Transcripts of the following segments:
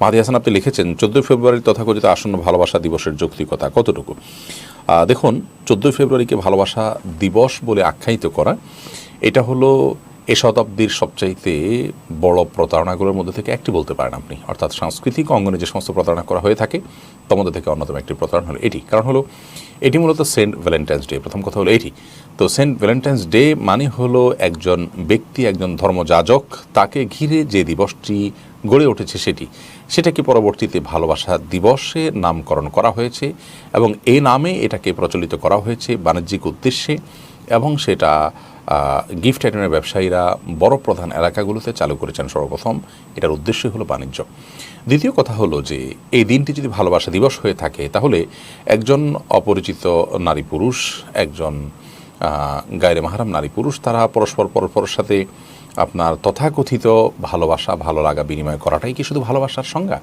মাহাদি হাসান, আপনি লিখেছেন, চোদ্দোই ফেব্রুয়ারি তথাকথিত আসন্ন ভালোবাসা দিবসের যৌক্তিকতা কতটুকু? দেখুন, চোদ্দোই ফেব্রুয়ারিকে ভালোবাসা দিবস বলে আখ্যায়িত করা, এটা হলো এ শতাব্দীর সবচাইতে বড় প্রতারণাগুলোর মধ্যে থেকে একটি বলতে পারেন আপনি। অর্থাৎ সাংস্কৃতিক অঙ্গনে যে সমস্ত প্রতারণা করা হয়ে থাকে, তার মধ্যে থেকে অন্যতম একটি প্রতারণা হলো এটি। কারণ হলো, এটি মূলত সেন্ট ভ্যালেন্টাইন্স ডে। প্রথম কথা হলো এটি। তো সেন্ট ভ্যালেন্টাইন্স ডে মানে হলো একজন ব্যক্তি, একজন ধর্মযাজক, তাকে ঘিরে যে দিবসটি গড়ে উঠেছে সেটি। সেটাকে পরবর্তীতে ভালোবাসা দিবসে নামকরণ করা হয়েছে এবং এই নামে এটাকে প্রচলিত করা হয়েছে বাণিজ্যিক উদ্দেশ্যে এবং সেটা গিফট আইটেমের ব্যবসায়ীরা, বড় প্রধান এলাকাগুলোতে চালু করেছেন সর্বপ্রথম। এটার উদ্দেশ্যই হলো বাণিজ্য। দ্বিতীয় কথা হলো যে, এই দিনটি যদি ভালোবাসা দিবস হয়ে থাকে, তাহলে একজন অপরিচিত নারী পুরুষ, একজন গায়রে মাহারাম নারী পুরুষ, তারা পরস্পর পরস্পরের সাথে আপনার তথাকথিত ভালোবাসা, ভালো লাগা বিনিময় করাটাই কি শুধু ভালোবাসার সংজ্ঞা?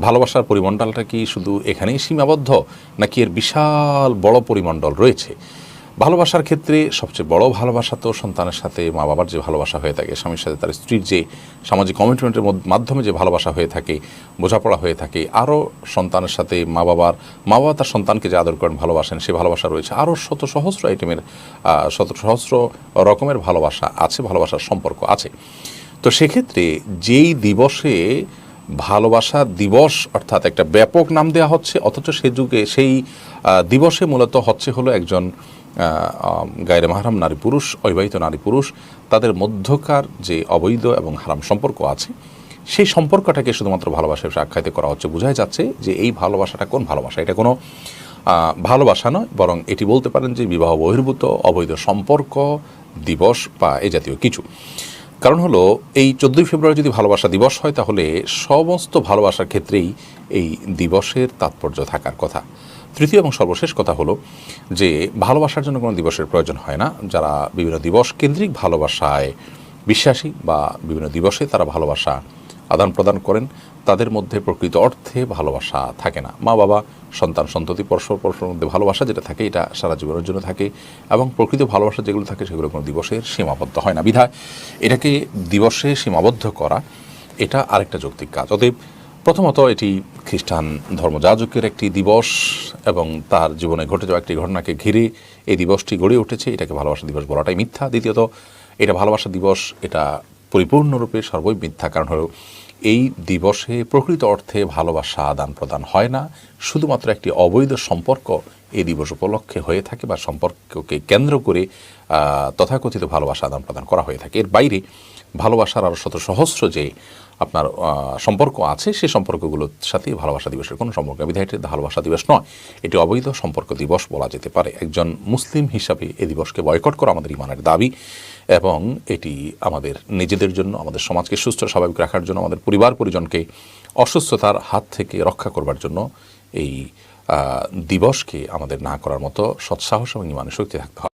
ভালোবাসার পরিমণ্ডলটা কি শুধু এখানেই সীমাবদ্ধ, নাকি এর বিশাল বড় পরিমণ্ডল রয়েছে? ভালোবাসার ক্ষেত্রে সবচেয়ে বড় ভালোবাসা তো সন্তানের সাথে মা বাবার যে ভালোবাসা হয়ে থাকে, স্বামীর সাথে তার স্ত্রীর যে সামাজিক কমিটমেন্টের মাধ্যমে যে ভালোবাসা হয়ে থাকে, বোঝাপড়া হয়ে থাকে, আরও সন্তানের সাথে মা বাবার মা বাবা তার সন্তানকে যে আদর করেন, ভালোবাসেন, সে ভালোবাসা রয়েছে। আরও শত সহস্র আইটেমের শত সহস্র রকমের ভালোবাসা আছে, ভালোবাসার সম্পর্ক আছে। তো সেক্ষেত্রে যেই দিবসে ভালোবাসা দিবস, অর্থাৎ একটা ব্যাপক নাম দেওয়া হচ্ছে, অথচ সে যুগে সেই দিবসে মূলত হচ্ছে হলো একজন গায়ের মাহারাম নারী পুরুষ, অবিবাহিত নারী পুরুষ, তাদের মধ্যকার যে অবৈধ এবং হারাম সম্পর্ক আছে, সেই সম্পর্কটাকে শুধুমাত্র ভালোবাসা আখ্যায়িত করা হচ্ছে, বোঝাই যাচ্ছে যে এই ভালোবাসাটা কোন ভালোবাসা? এটা কোনো ভালোবাসা নয়, বরং এটি বলতে পারেন যে বিবাহ বহির্ভূত, অবৈধ সম্পর্ক, দিবস বা এ জাতীয় কিছু। কারণ হলো, এই চোদ্দোই ফেব্রুয়ারি যদি ভালোবাসা দিবস হয়, তাহলে সমস্ত ভালোবাসার ক্ষেত্রেই এই দিবসের তাৎপর্য থাকার কথা। তৃতীয় এবং সর্বশেষ কথা হলো যে, ভালোবাসার জন্য কোনো দিবসের প্রয়োজন হয় না। যারা বিভিন্ন দিবস কেন্দ্রিক ভালোবাসায় বিশ্বাসী বা বিভিন্ন দিবসে তারা ভালোবাসা আদান প্রদান করেন, তাদের মধ্যে প্রকৃত অর্থে ভালোবাসা থাকে না। মা বাবা, সন্তান সন্ততি, পরস্পর পরস্পরের মধ্যে ভালোবাসা যেটা থাকে, এটা সারা জীবনের জন্য থাকে এবং প্রকৃত ভালোবাসা যেগুলো থাকে সেগুলো কোনো দিবসের সীমাবদ্ধ হয় না। বিধায় এটাকে দিবসে সীমাবদ্ধ করা, এটা আরেকটা যৌক্তিক কাজ। অতএব প্রথমত এটি খ্রিস্টান ধর্মযাজকের একটি দিবস এবং তার জীবনে ঘটে যাওয়া একটি ঘটনাকে ঘিরে এই দিবসটি গড়ে উঠেছে। এটাকে ভালোবাসা দিবস বলাটাই মিথ্যা। দ্বিতীয়ত, এটা ভালোবাসা দিবস, এটা পরিপূর্ণরূপে সর্বই মিথ্যা। কারণ হলো এই দিবসে প্রকৃত অর্থে ভালোবাসা আদান প্রদান হয় না, শুধুমাত্র একটি অবৈধ সম্পর্ক এই দিবস উপলক্ষে হয়ে থাকে বা সম্পর্ককে কেন্দ্র করে তথাকথিত ভালোবাসা আদান প্রদান করা হয়ে থাকে এর বাইরে ভালোবাসার আরও শত সহস্র যে আপনার সম্পর্ক আছে সেই সম্পর্কগুলোর সাথে ভালোবাসা দিবসের কোনো সম্পর্ক। বিধায় ভালোবাসা দিবস নয়, এটি অবৈধ সম্পর্ক দিবস বলা যেতে পারে একজন মুসলিম হিসাবে এই দিবসকে বয়কট করা আমাদের ইমানের দাবি এবং এটি আমাদের নিজেদের জন্য, আমাদের সমাজকে সুস্থ, স্বাভাবিক রাখার জন্য, আমাদের পরিবার পরিজনকে অসুস্থতার হাত থেকে রক্ষা করবার জন্য এই দিবসকে আমাদের না করার মতো সৎসাহস এবং ইমানের শক্তি থাকতে হবে।